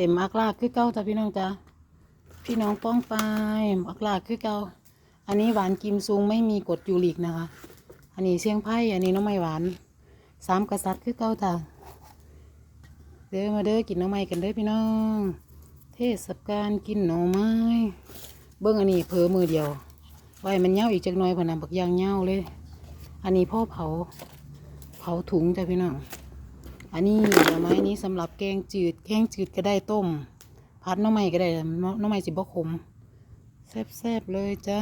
เต็มอักลากคือเก้าจ้ะพี่น้องจ้ะพี่น้องป้องไปอักลากคือเก้าอันนี้หวานกิมซุงไม่มีกดยูริกนะคะ อันนี้เชียงไพ่อันนี้น้องไม้หวานสามกษัตริย์คือเก้าจ้ะเด้อมาเด้อกินน้องไม้กันเด้อพี่น้อง เทศกาลกินหน่อไม้ เบิ้งอันนี้เพอมือเดียวไว้มันเหย้าอีกจักหน่อยพะนะบักยางเหย้าเลย อันนี้พ่อเผา เผาถุงจ้ะพี่น้อง อันนี้หน่อไม้นี้สำหรับแกงจืดแกงจืดก็ได้ต้มพัดน้อไม้ก็ได้น้อหน้อไม้สิบ่ขมแซ่บๆเลยจ้า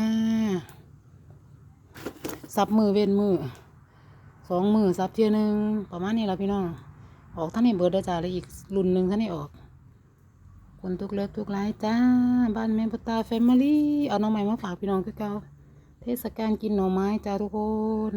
สับมือเว้นมือสองมือสับเทียนึงประมาณนี้ละพี่น้อง ออกท่านนี้เบิร์ดเด้อจ้าแล้วอีกรุ่นหนึ่งท่านนี้ออกคนทุกเลิกทุกไลายจ้า บ้านแม่พุตาแฟมิลี่เอาน้องใหม่มาฝากพี่น้องคือเก่าเทศกาลกินหน่อไม้จ้าทุกคน